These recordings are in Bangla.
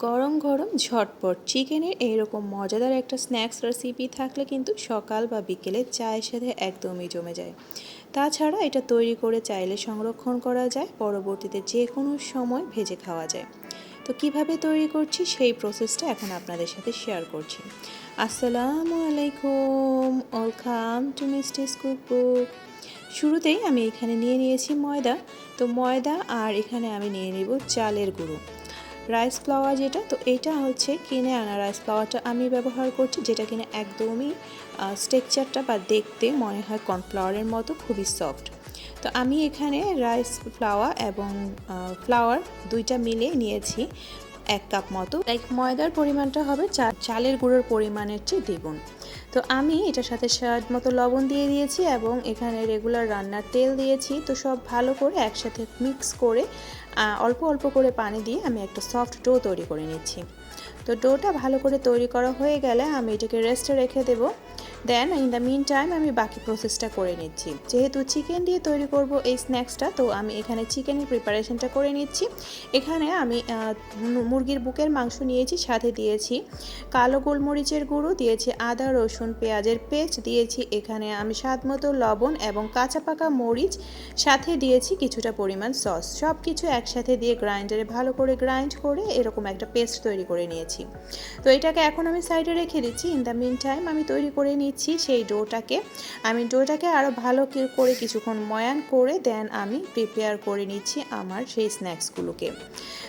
গরম গরম ঝটপট। চিকেনের এইরকম মজাদার একটা স্ন্যাক্স রেসিপি থাকলে কিন্তু সকাল বা বিকেলে চায়ের সাথে একদমই জমে যায়। তাছাড়া এটা তৈরি করে চাইলে সংরক্ষণ করা যায়, পরবর্তীতে যে কোনো সময় ভেজে খাওয়া যায়। তো কীভাবে তৈরি করছি সেই প্রসেসটা এখন আপনাদের সাথে শেয়ার করছি। আসসালামু আলাইকুম welcome to Mishti's cook book শুরুতেই আমি এখানে নিয়ে নিয়েছি ময়দা। তো ময়দা আর এখানে আমি নিয়ে নিব চালের গুঁড়ো। রাইস ফ্লাওয়ার যেটা, তো এটা হচ্ছে কিনে আনা রাইস ফ্লাওয়ারটা আমি ব্যবহার করছি, যেটা কিনা একদমই স্ট্রেকচারটা বা দেখতে মনে হয় কর্নফ্লাওয়ারের মতো খুবই সফট তো আমি এখানে রাইস ফ্লাওয়ার এবং ফ্লাওয়ার দুইটা মিলে নিয়েছি। এক কাপ মতো। লাইক ময়দার পরিমাণটা হবে চালের গুঁড়োর পরিমাণের চেয়ে দ্বিগুণ। তো আমি এটার সাথে স্বাদ মতো লবণ দিয়ে দিয়েছি এবং এখানে রেগুলার রান্নার তেল দিয়েছি। তো সব ভালো করে একসাথে মিক্স করে অল্প অল্প করে পানি দিয়ে আমি একটা সফট ডো তৈরি করে নিচ্ছি। তো ডোটা ভালো করে তৈরি করা হয়ে গেলে আমি এটাকে রেস্টে রেখে দেবো। Then in the mean time আমি বাকি প্রসেসটা করে নিচ্ছি। যেহেতু চিকেন দিয়ে তৈরি করব এই স্ন্যাক্সটা তো আমি এখানে চিকেনের প্রিপারেশনটা করে নিচ্ছি। এখানে আমি মুরগির বুকের মাংস নিয়েছি, সাথে দিয়েছি কালো গোলমরিচের গুঁড়ো, দিয়েছি আদা, রসুন, পেঁয়াজের পেস্ট, দিয়েছি এখানে আমি স্বাদ মতো লবণ এবং কাঁচা পাকা মরিচ, সাথে দিয়েছি কিছুটা পরিমাণ সস। সব কিছু একসাথে দিয়ে গ্রাইন্ডারে ভালো করে গ্রাইন্ড করে এরকম একটা পেস্ট তৈরি করে নিয়েছি। তো এটাকে এখন আমি সাইডে রেখে দিচ্ছি। ইন দ্য মিন টাইম আমি তৈরি করে নিচ্ছি নিচ্ছি সেই ডোটাকে। আমি ডোটাকে আরও ভালো করে কিছুক্ষণ ময়ান করে দেন আমি প্রিপেয়ার করে নিচ্ছি আমার সেই স্ন্যাক্সগুলোকে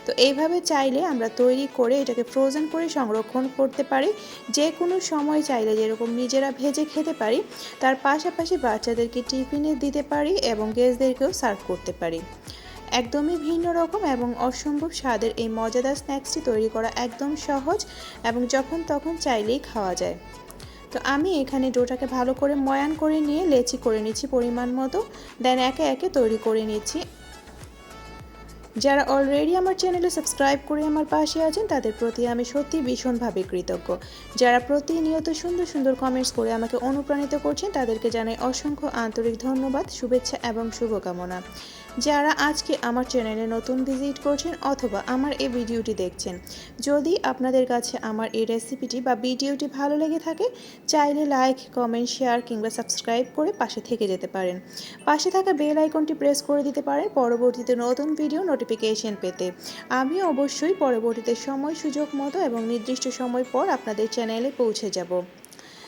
তো এইভাবে চাইলে আমরা তৈরি করে এটাকে ফ্রোজেন করে সংরক্ষণ করতে পারি। যে কোনো সময় চাইলে যেরকম নিজেরা ভেজে খেতে পারি, তার পাশাপাশি বাচ্চাদেরকে টিফিনে দিতে পারি এবং গেস্টদেরকেও সার্ভ করতে পারি। একদমই ভিন্ন রকম এবং অসম্ভব স্বাদের এই মজাদার স্ন্যাক্সটি তৈরি করা একদম সহজ এবং যখন তখন চাইলেই খাওয়া যায়। তো আমি এখানে ডোটাকে ভালো করে ময়ান করে নিয়ে লেচি করে নিচ্ছি পরিমাণ মতো। দেন একে একে তৈরি করে নিচ্ছি। যারা অলরেডি আমার চ্যানেলে সাবস্ক্রাইব করে আমার পাশে আছেন, তাদের প্রতি আমি সত্যি ভীষণভাবে কৃতজ্ঞ। যারা প্রতিনিয়ত সুন্দর সুন্দর কমেন্টস করে আমাকে অনুপ্রাণিত করছেন, তাদেরকে জানাই অসংখ্য আন্তরিক ধন্যবাদ, শুভেচ্ছা এবং শুভকামনা। যারা আজকে আমার চ্যানেলে নতুন ভিজিট করছেন অথবা আমার এই ভিডিওটি দেখছেন। যদি আপনাদের কাছে আমার এই রেসিপিটি বা ভিডিওটি ভালো লেগে থাকে, চাইলে লাইক, কমেন্ট, শেয়ার কিংবা সাবস্ক্রাইব করে পাশে থেকে যেতে পারেন। পাশে থাকা বেল আইকনটি প্রেস করে দিতে পারেন পরবর্তীতে নতুন ভিডিও নোটিফিকেশন পেতে। আমি অবশ্যই পরবর্তীতে সময়, সুযোগ, মতো এবং নির্দিষ্ট সময় পর আপনাদের চ্যানেলে পৌঁছে যাব।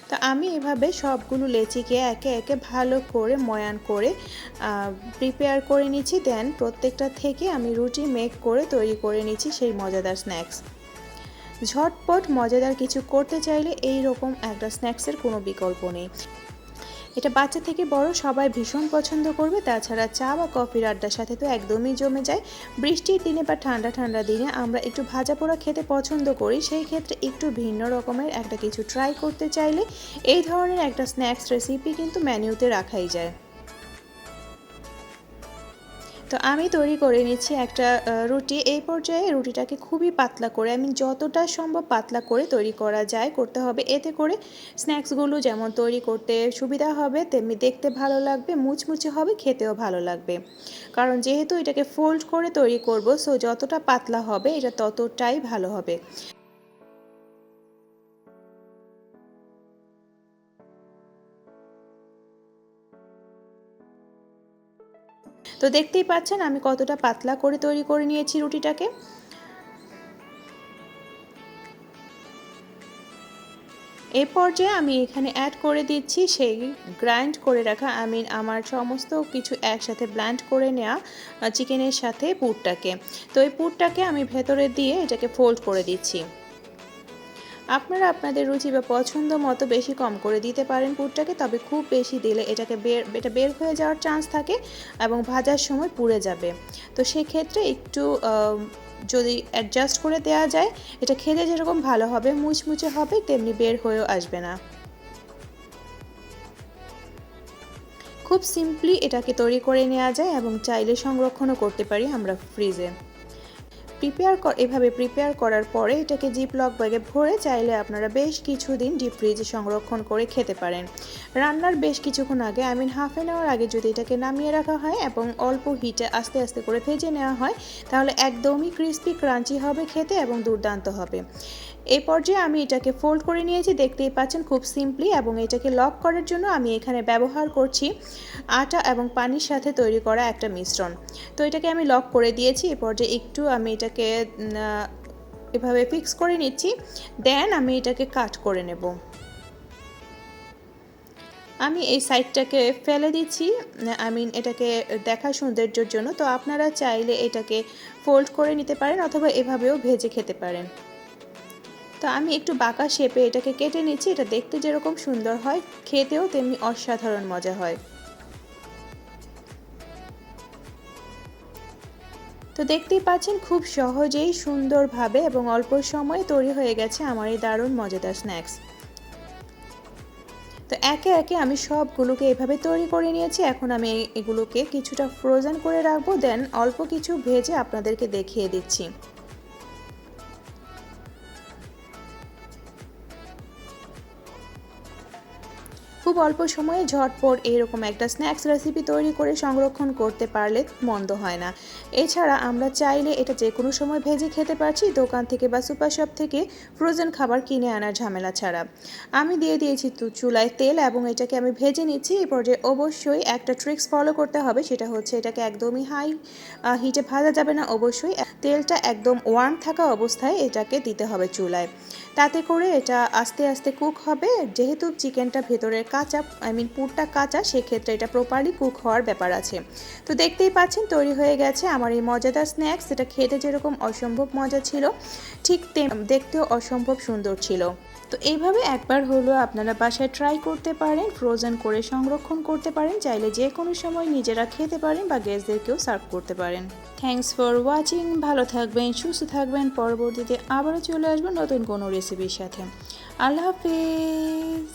তো আমি এভাবে সবগুলো লেচিকে একে একে ভালো করে ময়ান করে প্রিপেয়ার করে নিচ্ছি। দেন প্রত্যেকটা থেকে আমি রুটি মেক করে তৈরি করে নিচ্ছি সেই মজাদার স্ন্যাক্স ঝটপট মজাদার কিছু করতে চাইলে এই রকম একটা স্ন্যাক্সের কোনো বিকল্প নেই। এটা বাচ্চা থেকে বড়, সবাই ভীষণ পছন্দ করবে। তাছাড়া চা বা কফির আড্ডার সাথে তো একদমই জমে যায়। বৃষ্টির দিনে বা ঠান্ডা ঠান্ডা দিনে আমরা একটু ভাজা পোড়া খেতে পছন্দ করি। সেই ক্ষেত্রে একটু ভিন্ন রকমের একটা কিছু ট্রাই করতে চাইলে এই ধরনের একটা স্ন্যাক্স রেসিপি কিন্তু মেনুতে রাখাই যায়। তো আমি তৈরি করে নিচ্ছি একটা রুটি। এই পর্যায়ে রুটিটাকে খুবই পাতলা করে, আমি যতটা সম্ভব পাতলা করে তৈরি করা যায় করতে হবে। এতে করে স্ন্যাক্সগুলো যেমন তৈরি করতে সুবিধা হবে, তেমনি দেখতে ভালো লাগবে, মুচমুচে হবে, খেতেও ভালো লাগবে। কারণ যেহেতু এটাকে ফোল্ড করে তৈরি করব সো যতটা পাতলা হবে, এটা ততটাই ভালো হবে। তো দেখতেই পাচ্ছেন, আমি কতটা পাতলা করে তৈরি করে নিয়েছি রুটিটাকে। এই পর্যায়ে আমি এখানে অ্যাড করে দিচ্ছি সেই গ্রাইন্ড করে রাখা আমি আমার সমস্ত কিছু একসাথে ব্ল্যান্ড করে নেওয়া চিকেনের সাথে পুরটাকে। তো এই পুরটাকে আমি ভেতরে দিয়ে এটাকে ফোল্ড করে দিচ্ছি। আপনারা আপনাদের রুচি বা পছন্দ মতো বেশি কম করে দিতে পারেন পুরটাকে, তবে খুব বেশি দিলে এটাকে বের, এটা বের হয়ে যাওয়ার চান্স থাকে এবং ভাজার সময় পুড়ে যাবে। তো সেক্ষেত্রে একটু যদি অ্যাডজাস্ট করে দেওয়া যায়, এটা খেতে যেরকম ভালো হবে, মুচমুচে হবে, তেমনি বের হয়েও আসবে না। খুব সিম্পলি এটাকে তৈরি করে নেওয়া যায় এবং চাইলে সংরক্ষণও করতে পারি আমরা ফ্রিজে প্রিপেয়ার কর এভাবে প্রিপেয়ার করার পরে এটাকে জিপ লক ব্যাগে ভরে চাইলে আপনারা বেশ কিছুদিন ডিপ ফ্রিজে সংরক্ষণ করে খেতে পারেন। রান্নার বেশ কিছুক্ষণ আগে I mean half an hour আগে যদি এটাকে নামিয়ে রাখা হয় এবং অল্প হিটে আস্তে আস্তে করে ভেজে নেওয়া হয়, তাহলে একদমই ক্রিস্পি ক্রাঞ্চি হবে খেতে এবং দুর্দান্ত হবে। এই পর্যায়ে আমি এটাকে ফোল্ড করে নিয়েছি। দেখতেই পাচ্ছেন খুব সিম্পলি এবং এটাকে লক করার জন্য আমি এখানে ব্যবহার করছি আটা এবং পানির সাথে তৈরি করা একটা মিশ্রণ। তো এটাকে আমি লক করে দিয়েছি। এই পর্যায়ে একটু আমি এটাকে এভাবে ফিক্স করে নিচ্ছি। দেন আমি এটাকে কাট করে নেব। আমি এই সাইডটাকে ফেলে দিচ্ছি। আই মিন এটাকে দেখা সৌন্দর্যের জন্য। তো আপনারা চাইলে এটাকে ফোল্ড করে নিতে পারেন অথবা এভাবেও ভেজে খেতে পারেন। তো আমি একটু বাঁকা শেপে এটাকে কেটে নিচ্ছি, এটা দেখতে যেরকম সুন্দর হয়, খেতেও তেমনি অসাধারণ মজা হয়। তো দেখতেই পাচ্ছেন খুব সহজেই সুন্দরভাবে এবং অল্প সময়ে তৈরি হয়ে গেছে আমার এই দারুণ মজাদার স্ন্যাক্স তো একে একে আমি সবগুলোকে এভাবে তৈরি করে নিয়েছি, এখন আমি এগুলোকে কিছুটা ফ্রোজেন করে রাখব দেন অল্প কিছু ভেজে আপনাদেরকে দেখিয়ে দিচ্ছি। খুব অল্প সময়ে ঝটপট এরকম একটা স্ন্যাক্স রেসিপি তৈরি করে সংরক্ষণ করতে পারলে মন্দ হয় না। এছাড়া আমরা চাইলে এটা যে কোনো সময় ভেজে খেতে পারছি, দোকান থেকে বা সুপার শপ থেকে ফ্রোজেন খাবার কিনে আনার ঝামেলা ছাড়া। আমি দিয়ে দিয়েছি তো চুলায় তেল এবং এটাকে আমি ভেজে নিচ্ছি। এই পর্যায়ে অবশ্যই একটা ট্রিক্স ফলো করতে হবে, সেটা হচ্ছে এটাকে একদমই হাই হিটে ভাজা যাবে না। অবশ্যই তেলটা একদম ওয়ার্ম থাকা অবস্থায় এটাকে দিতে হবে চুলায়। তাতে করে এটা আস্তে আস্তে কুক হবে। যেহেতু চিকেনটা ভেতরের কাঁচা আই মিন পুরটা কাঁচা, সেক্ষেত্রে এটা প্রপারলি কুক হওয়ার ব্যাপার আছে। তো দেখতেই পাচ্ছেন, তৈরি হয়ে গেছে আমার এই মজাদার স্ন্যাক্স এটা খেতে যেরকম অসম্ভব মজা ছিল, ঠিক দেখতেও অসম্ভব সুন্দর ছিল। তো এইভাবে একবার হলো আপনারা বাসায় ট্রাই করতে পারেন ফ্রোজেন করে সংরক্ষণ করতে পারেন, চাইলে যে কোনো সময় নিজেরা খেতে পারেন বা গেস্টদেরকেও সার্ভ করতে পারেন। থ্যাংকস ফর ওয়াচিং ভালো থাকবেন, সুস্থ থাকবেন, পরবর্তীতে আবারও চলে আসবেন নতুন কোনো রেসিপির সাথে। আল্লাহ হাফিজ!